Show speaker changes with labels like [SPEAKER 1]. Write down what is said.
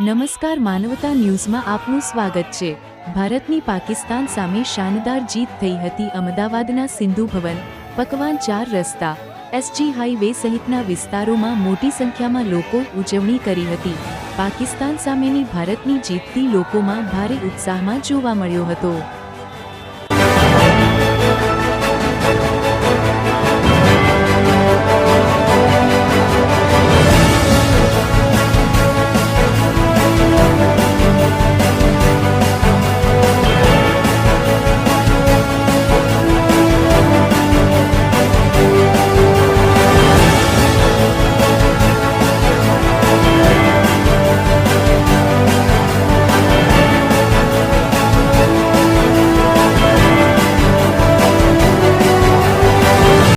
[SPEAKER 1] નમસ્કાર માનવતા ન્યૂઝમાં આપનું સ્વાગત છે. ભારતની પાકિસ્તાન સામે શાનદાર જીત થઈ હતી અમદાવાદના સિંધુ ભવન, પકવાન ચાર રસ્તા, એસજી હાઈવે સહિતના વિસ્તારોમાં મોટી સંખ્યામાં લોકો ઉજવણી કરી હતી. પાકિસ્તાન સામેની ભારતની જીતથી લોકોમાં ભારે ઉત્સાહમાં જોવા મળ્યો હતો.